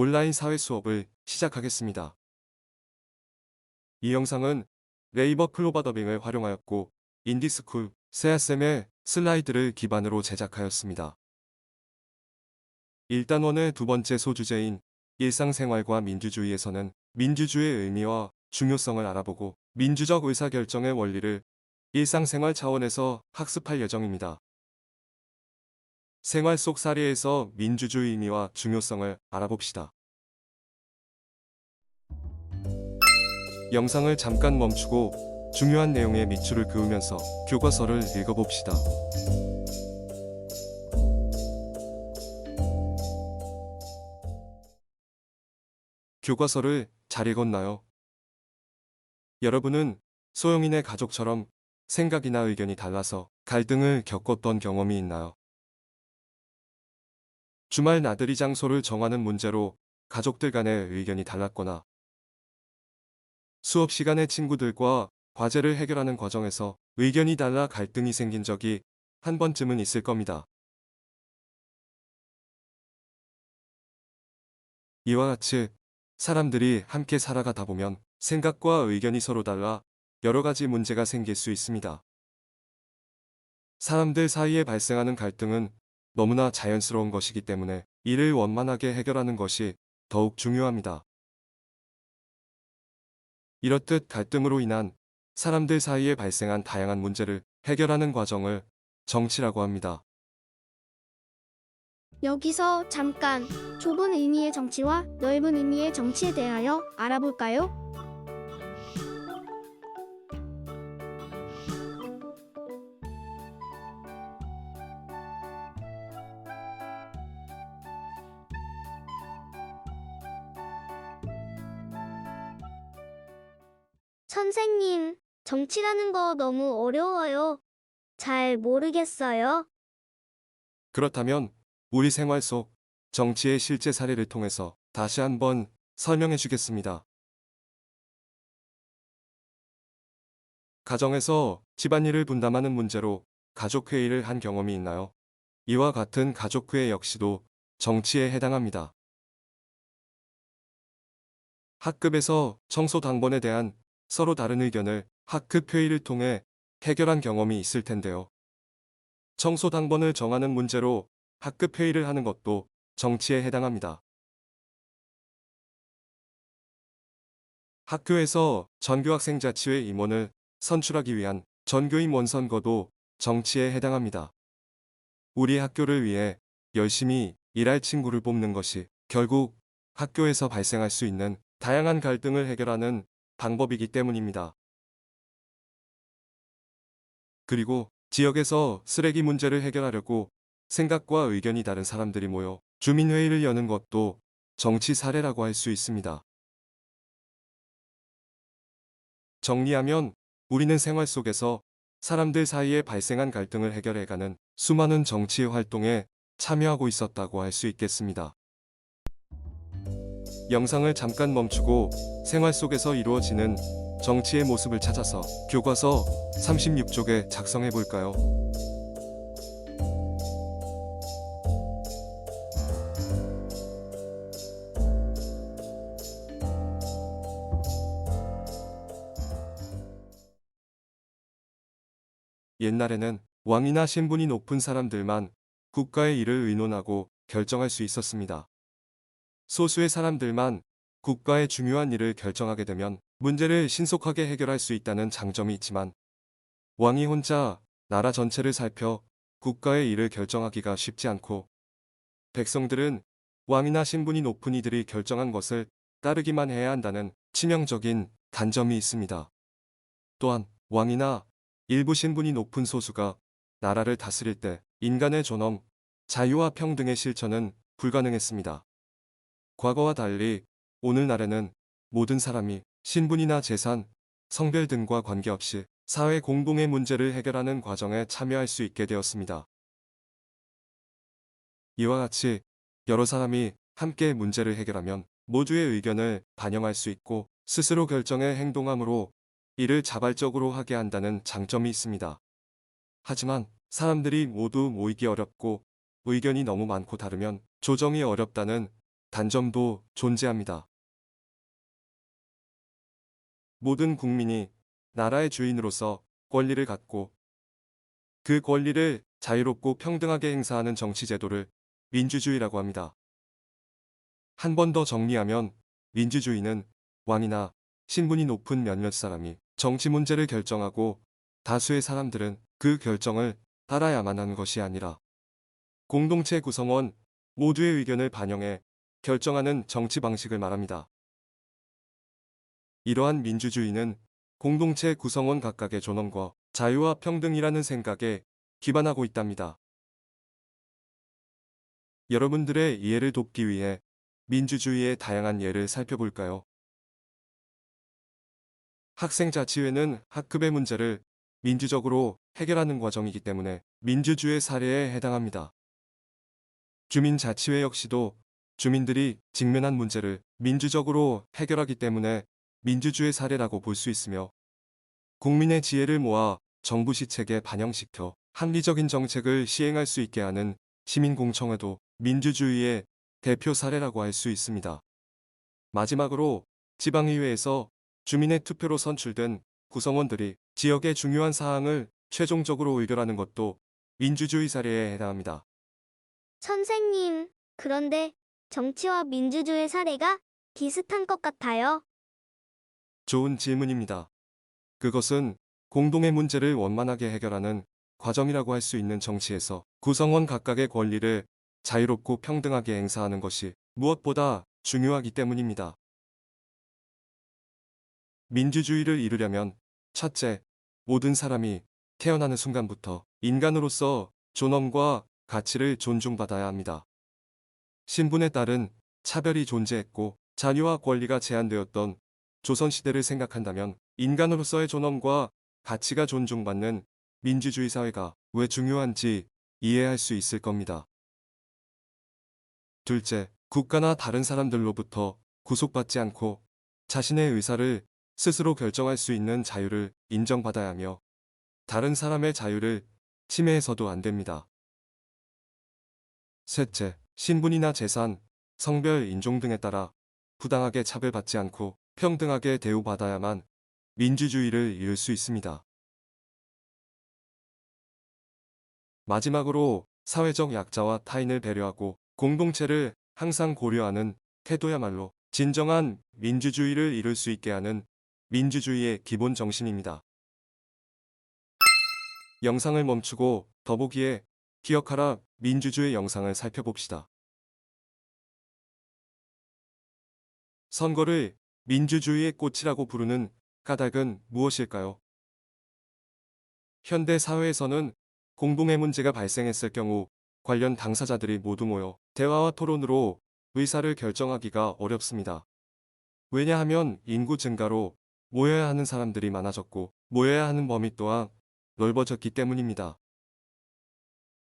온라인 사회 수업을 시작하겠습니다. 이 영상은 네이버 클로바 더빙을 활용하였고 인디스쿨 세아쌤의 슬라이드를 기반으로 제작하였습니다. 일단원의 두 번째 소주제인 일상생활과 민주주의에서는 민주주의의 의미와 중요성을 알아보고 민주적 의사결정의 원리를 일상생활 차원에서 학습할 예정입니다. 생활 속 사례에서 민주주의 의미와 중요성을 알아봅시다. 영상을 잠깐 멈추고 중요한 내용에 밑줄을 그으면서 교과서를 읽어봅시다. 교과서를 잘 읽었나요? 여러분은 소영인의 가족처럼 생각이나 의견이 달라서 갈등을 겪었던 경험이 있나요? 주말 나들이 장소를 정하는 문제로 가족들 간의 의견이 달랐거나 수업 시간에 친구들과 과제를 해결하는 과정에서 의견이 달라 갈등이 생긴 적이 한 번쯤은 있을 겁니다. 이와 같이 사람들이 함께 살아가다 보면 생각과 의견이 서로 달라 여러 가지 문제가 생길 수 있습니다. 사람들 사이에 발생하는 갈등은 너무나 자연스러운 것이기 때문에 이를 원만하게 해결하는 것이 더욱 중요합니다. 이렇듯 갈등으로 인한 사람들 사이에 발생한 다양한 문제를 해결하는 과정을 정치라고 합니다. 여기서 잠깐 좁은 의미의 정치와 넓은 의미의 정치에 대하여 알아볼까요? 선생님, 정치라는 거 너무 어려워요. 잘 모르겠어요. 그렇다면 우리 생활 속 정치의 실제 사례를 통해서 다시 한번 설명해 주겠습니다. 가정에서 집안일을 분담하는 문제로 가족회의를 한 경험이 있나요? 이와 같은 가족회의 역시도 정치에 해당합니다. 학급에서 청소 당번에 대한 서로 다른 의견을 학급 회의를 통해 해결한 경험이 있을 텐데요. 청소 당번을 정하는 문제로 학급 회의를 하는 것도 정치에 해당합니다. 학교에서 전교학생 자치회 임원을 선출하기 위한 전교임원 선거도 정치에 해당합니다. 우리 학교를 위해 열심히 일할 친구를 뽑는 것이 결국 학교에서 발생할 수 있는 다양한 갈등을 해결하는 방법이기 때문입니다. 그리고 지역에서 쓰레기 문제를 해결하려고 생각과 의견이 다른 사람들이 모여 주민회의를 여는 것도 정치 사례라고 할 수 있습니다. 정리하면 우리는 생활 속에서 사람들 사이에 발생한 갈등을 해결해가는 수많은 정치 활동에 참여하고 있었다고 할 수 있겠습니다. 영상을 잠깐 멈추고 생활 속에서 이루어지는 정치의 모습을 찾아서 교과서 36쪽에 작성해 볼까요? 옛날에는 왕이나 신분이 높은 사람들만 국가의 일을 의논하고 결정할 수 있었습니다. 소수의 사람들만 국가의 중요한 일을 결정하게 되면 문제를 신속하게 해결할 수 있다는 장점이 있지만 왕이 혼자 나라 전체를 살펴 국가의 일을 결정하기가 쉽지 않고 백성들은 왕이나 신분이 높은 이들이 결정한 것을 따르기만 해야 한다는 치명적인 단점이 있습니다. 또한 왕이나 일부 신분이 높은 소수가 나라를 다스릴 때 인간의 존엄, 자유와 평등의 실천은 불가능했습니다. 과거와 달리 오늘날에는 모든 사람이 신분이나 재산, 성별 등과 관계없이 사회 공동의 문제를 해결하는 과정에 참여할 수 있게 되었습니다. 이와 같이 여러 사람이 함께 문제를 해결하면 모두의 의견을 반영할 수 있고 스스로 결정해 행동함으로 이를 자발적으로 하게 한다는 장점이 있습니다. 하지만 사람들이 모두 모이기 어렵고 의견이 너무 많고 다르면 조정이 어렵다는 단점도 존재합니다. 모든 국민이 나라의 주인으로서 권리를 갖고 그 권리를 자유롭고 평등하게 행사하는 정치 제도를 민주주의라고 합니다. 한 번 더 정리하면 민주주의는 왕이나 신분이 높은 몇몇 사람이 정치 문제를 결정하고 다수의 사람들은 그 결정을 따라야만 하는 것이 아니라 공동체 구성원 모두의 의견을 반영해 결정하는 정치 방식을 말합니다. 이러한 민주주의는 공동체 구성원 각각의 존엄과 자유와 평등이라는 생각에 기반하고 있답니다. 여러분들의 이해를 돕기 위해 민주주의의 다양한 예를 살펴볼까요? 학생 자치회는 학급의 문제를 민주적으로 해결하는 과정이기 때문에 민주주의 사례에 해당합니다. 주민 자치회 역시도 주민들이 직면한 문제를 민주적으로 해결하기 때문에 민주주의 사례라고 볼 수 있으며 국민의 지혜를 모아 정부 시책에 반영시켜 합리적인 정책을 시행할 수 있게 하는 시민공청회도 민주주의의 대표 사례라고 할 수 있습니다. 마지막으로 지방의회에서 주민의 투표로 선출된 구성원들이 지역의 중요한 사항을 최종적으로 의결하는 것도 민주주의 사례에 해당합니다. 선생님, 그런데 정치와 민주주의 사례가 비슷한 것 같아요. 좋은 질문입니다. 그것은 공동의 문제를 원만하게 해결하는 과정이라고 할 수 있는 정치에서 구성원 각각의 권리를 자유롭고 평등하게 행사하는 것이 무엇보다 중요하기 때문입니다. 민주주의를 이루려면 첫째, 모든 사람이 태어나는 순간부터 인간으로서 존엄과 가치를 존중받아야 합니다. 신분에 따른 차별이 존재했고 자유와 권리가 제한되었던 조선시대를 생각한다면 인간으로서의 존엄과 가치가 존중받는 민주주의 사회가 왜 중요한지 이해할 수 있을 겁니다. 둘째, 국가나 다른 사람들로부터 구속받지 않고 자신의 의사를 스스로 결정할 수 있는 자유를 인정받아야 하며 다른 사람의 자유를 침해해서도 안 됩니다. 셋째, 신분이나 재산, 성별, 인종 등에 따라 부당하게 차별받지 않고 평등하게 대우받아야만 민주주의를 이룰 수 있습니다. 마지막으로 사회적 약자와 타인을 배려하고 공동체를 항상 고려하는 태도야말로 진정한 민주주의를 이룰 수 있게 하는 민주주의의 기본 정신입니다. 영상을 멈추고 더보기에 기억하라 민주주의 영상을 살펴봅시다. 선거를 민주주의의 꽃이라고 부르는 까닭은 무엇일까요? 현대 사회에서는 공동의 문제가 발생했을 경우 관련 당사자들이 모두 모여 대화와 토론으로 의사를 결정하기가 어렵습니다. 왜냐하면 인구 증가로 모여야 하는 사람들이 많아졌고 모여야 하는 범위 또한 넓어졌기 때문입니다.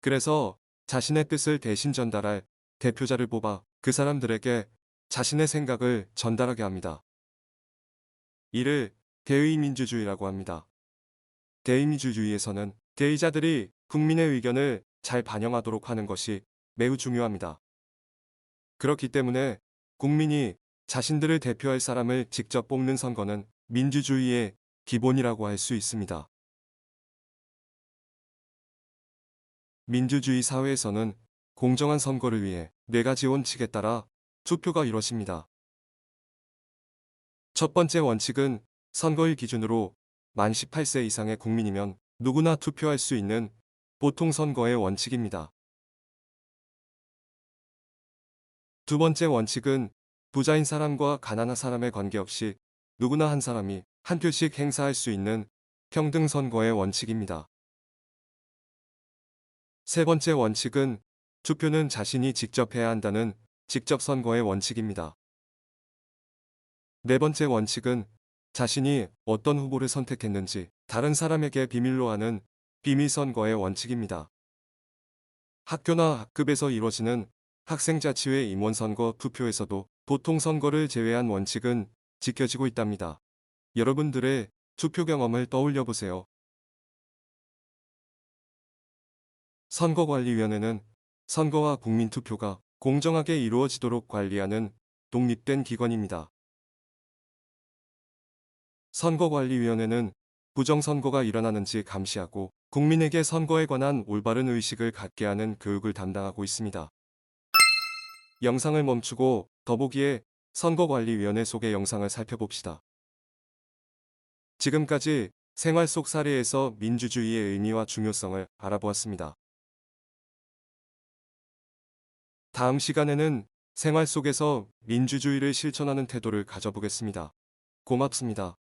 그래서 자신의 뜻을 대신 전달할 대표자를 뽑아 그 사람들에게 자신의 생각을 전달하게 합니다. 이를 대의민주주의라고 합니다. 대의민주주의에서는 대의자들이 국민의 의견을 잘 반영하도록 하는 것이 매우 중요합니다. 그렇기 때문에 국민이 자신들을 대표할 사람을 직접 뽑는 선거는 민주주의의 기본이라고 할 수 있습니다. 민주주의 사회에서는 공정한 선거를 위해 네 가지 원칙에 따라 투표가 이루어집니다. 첫 번째 원칙은 선거일 기준으로 만 18세 이상의 국민이면 누구나 투표할 수 있는 보통 선거의 원칙입니다. 두 번째 원칙은 부자인 사람과 가난한 사람에 관계없이 누구나 한 사람이 한 표씩 행사할 수 있는 평등 선거의 원칙입니다. 세 번째 원칙은 투표는 자신이 직접 해야 한다는 직접 선거의 원칙입니다. 네 번째 원칙은 자신이 어떤 후보를 선택했는지 다른 사람에게 비밀로 하는 비밀 선거의 원칙입니다. 학교나 학급에서 이루어지는 학생자치회 임원선거 투표에서도 보통 선거를 제외한 원칙은 지켜지고 있답니다. 여러분들의 투표 경험을 떠올려 보세요. 선거관리위원회는 선거와 국민투표가 공정하게 이루어지도록 관리하는 독립된 기관입니다. 선거관리위원회는 부정선거가 일어나는지 감시하고 국민에게 선거에 관한 올바른 의식을 갖게 하는 교육을 담당하고 있습니다. 영상을 멈추고 더보기에 선거관리위원회 속의 영상을 살펴봅시다. 지금까지 생활 속 사례에서 민주주의의 의미와 중요성을 알아보았습니다. 다음 시간에는 생활 속에서 민주주의를 실천하는 태도를 가져보겠습니다. 고맙습니다.